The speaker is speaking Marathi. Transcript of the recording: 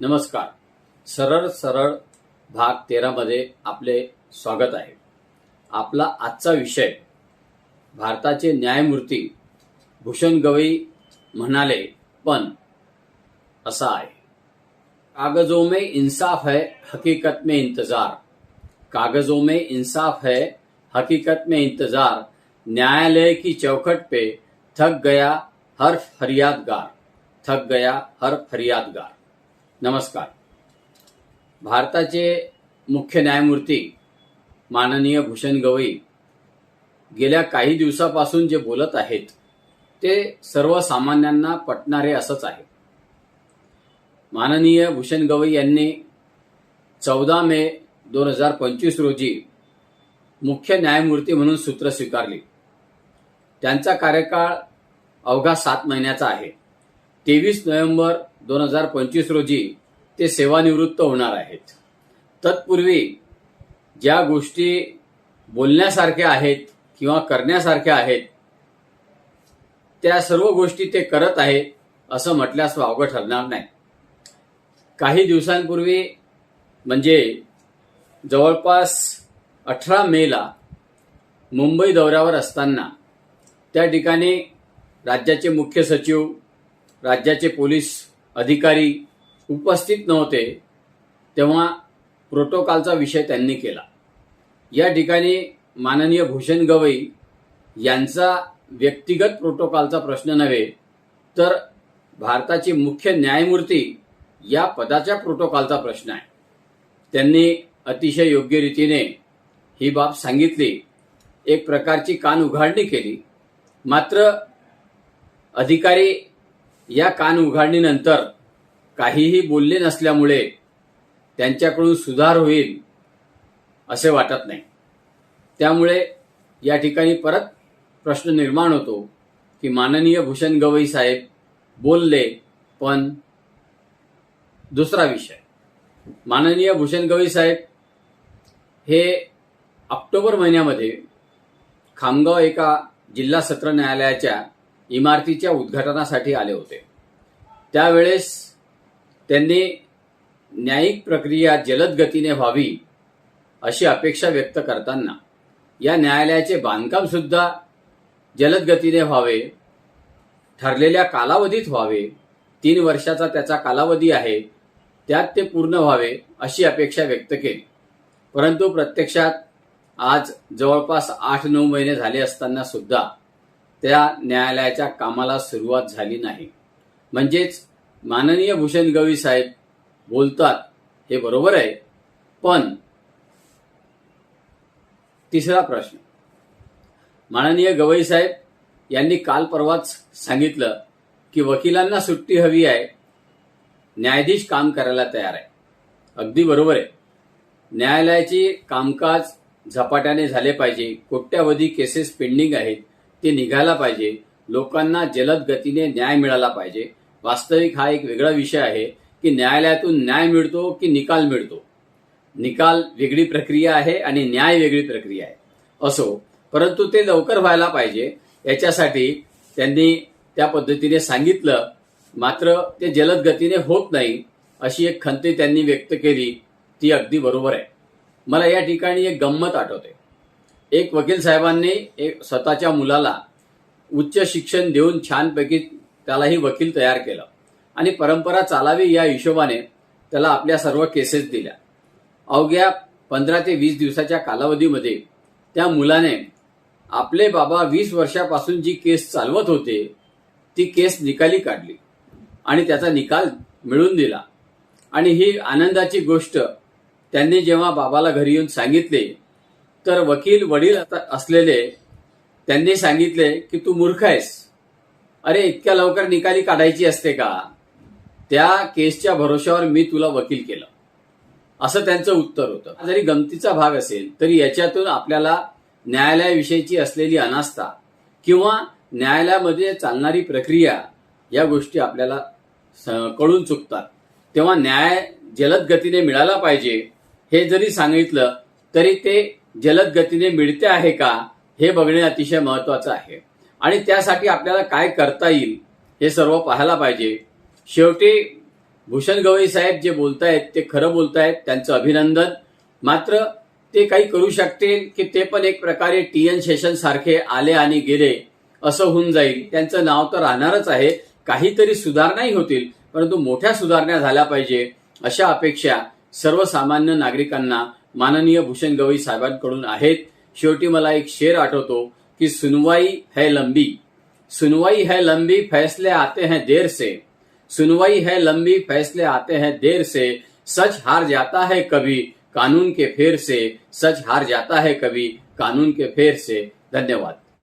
नमस्कार. सरळ सरळ भाग तेरामध्ये आपले स्वागत आहे. आपला आजचा विषय भारताचे न्यायमूर्ती भूषण गवई म्हणाले पण असा आहे. कागजों में इंसाफ है हकीकत में इंतजार. कागजों में इंसाफ है हकीकत में इंतजार. न्यायालय की चौखट पे थक गया हर फरियादगार. थक गया हर फरियादगार। नमस्कार. भारताचे मुख्य न्यायमूर्ती माननीय भूषण गवई गेल्या काही दिवसापासून जे बोलत आहेत ते सर्वसामान्यांना पटणारे असंच आहे. माननीय भूषण गवई यांनी चौदा मे दोन हजार पंचवीस रोजी मुख्य न्यायमूर्ती म्हणून सूत्र स्वीकारली. त्यांचा कार्यकाळ अवघा सात महिन्याचा आहे. तेवीस नोव्हेंबर दोन हजार पंचवीस रोजी ते सेवानिवृत्त होणार आहेत. तत्पूर्वी ज्या गोष्टी बोलण्यासारख्या आहेत किंवा करण्यासारख्या आहेत त्या सर्व गोष्टी ते करत आहेत असं म्हटल्यास वावगं ठरणार नाही. काही दिवसांपूर्वी म्हणजे जवळपास अठरा मेला मुंबई दौऱ्यावर असताना त्या ठिकाणी राज्याचे मुख्य सचिव राज्याचे पोलीस अधिकारी उपस्थित नव्हते तेव्हा प्रोटोकॉलचा विषय त्यांनी केला. या ठिकाणी माननीय भूषण गवई यांचा व्यक्तिगत प्रोटोकॉलचा प्रश्न नव्हे तर भारताचे मुख्य न्यायमूर्ती या पदाच्या प्रोटोकॉलचा प्रश्न आहे. त्यांनी अतिशय योग्य रीतीने ही बाब सांगितली एक प्रकारची कान उघाडणी केली. मात्र अधिकारी या कान उघाडणीनंतर काहीही बोलले नसल्यामुळे त्यांच्याकडून सुधार होईल असे वाटत नाही. त्यामुळे या ठिकाणी परत प्रश्न निर्माण होतो की माननीय भूषण गवई साहेब बोलले पण दुसरा विषय. माननीय भूषण गवई साहेब हे ऑक्टोबर महिन्यामध्ये खामगाव एका जिल्हा सत्र न्यायालयाच्या इमारतीच्या उद्घाटनासाठी आले होते. त्यावेळेस त्यांनी न्यायिक प्रक्रिया जलद गतीने व्हावी अशी अपेक्षा व्यक्त करताना या न्यायालयाचे बांधकाम सुद्धा जलद गतीने व्हावे ठरलेल्या कालावधीत व्हावे तीन वर्षाचा त्याचा कालावधी आहे त्यात ते पूर्ण व्हावे अशी अपेक्षा व्यक्त केली. परंतु प्रत्यक्षात आज जवळपास आठ नऊ महिने झाले असताना सुद्धा त्या न्यायालयाच्या कामाला सुरुवात झाली नाही. म्हणजेच माननीय भूषण गवई साहेब बोलतात हे बरोबर आहे. पण तिसरा प्रश्न. माननीय गवई साहेब यांनी काल परवाच सांगितलं की वकिलांना सुट्टी हवी आहे. न्यायाधीश काम करायला तयार आहे. अगदी बरोबर आहे. न्यायालयाचे कामकाज झपाट्याने झाले पाहिजे. कोट्यावधी केसेस पेंडिंग आहेत. ते निघायला पाहिजे. लोकांना जलद गतीने न्याय मिळाला पाहिजे. वास्तविक हा एक वेगळा विषय आहे की न्यायालयातून न्याय मिळतो की निकाल मिळतो. निकाल वेगळी प्रक्रिया आहे आणि न्याय वेगळी प्रक्रिया आहे. असो परंतु ते लवकर व्हायला पाहिजे. याच्यासाठी त्यांनी त्या पद्धतीने सांगितलं मात्र ते जलद गतीने होत नाही अशी एक खंती त्यांनी व्यक्त केली. ती अगदी बरोबर आहे. मला या ठिकाणी एक गंमत आठवते. एक वकील साहेबांनी एक स्वतःच्या मुलाला उच्च शिक्षण देऊन छानपैकी त्यालाही वकील तयार केलं. आणि परंपरा चालावी या हिशोबाने त्याला आपल्या सर्व केसेस दिल्या. अवघ्या पंधरा ते वीस दिवसाच्या कालावधीमध्ये त्या मुलाने आपले बाबा वीस वर्षापासून जी केस चालवत होते ती केस निकाली काढली. आणि त्याचा निकाल मिळून दिला. आणि ही आनंदाची गोष्ट त्यांनी जेव्हा बाबाला घरी येऊन सांगितले तर वकील वडील असलेले त्यांनी सांगितले की तू मूर्ख आहेस. अरे इतक्या लवकर निकाली काढायची असते का? त्या केसच्या भरोश्यावर मी तुला वकील केलं. असं त्यांचं उत्तर होतं. जरी गमतीचा भाग असेल तरी याच्यातून आपल्याला न्यायालयाविषयीची असलेली अनास्था किंवा न्यायालयामध्ये चालणारी प्रक्रिया या गोष्टी आपल्याला कळून चुकतात. तेव्हा न्याय जलद गतीने मिळाला पाहिजे हे जरी सांगितलं तरी ते जलद गतीने मिळते आहे का हे बघणे अतिशय महत्वाचं आहे. आणि त्यासाठी आपल्याला काय करता येईल हे सर्व पाहायला पाहिजे. शेवटी भूषण गवई साहेब जे बोलतायत ते खरं बोलतायत त्यांचं अभिनंदन. मात्र ते काही करू शकतील की ते पण एक प्रकारे टी एन सेशन सारखे आले आणि गेले असं होऊन जाईल. त्यांचं नाव तर राहणारच आहे काहीतरी सुधारणाही होतील परंतु मोठ्या सुधारणा झाल्या पाहिजे अशा अपेक्षा सर्वसामान्य नागरिकांना माननीय भूषण गवई साहेबांकडून आहेत. शेवटी मला एक शेर आठवतो की सुनवाई है लंबी. सुनवाई है लंबी फैसले आते हैं देर से. सुनवाई है लंबी फैसले आते हैं देर से. सच हार जाता है कभी कानून के फेर से. सच हार जाता है कभी कानून के फेर से. धन्यवाद।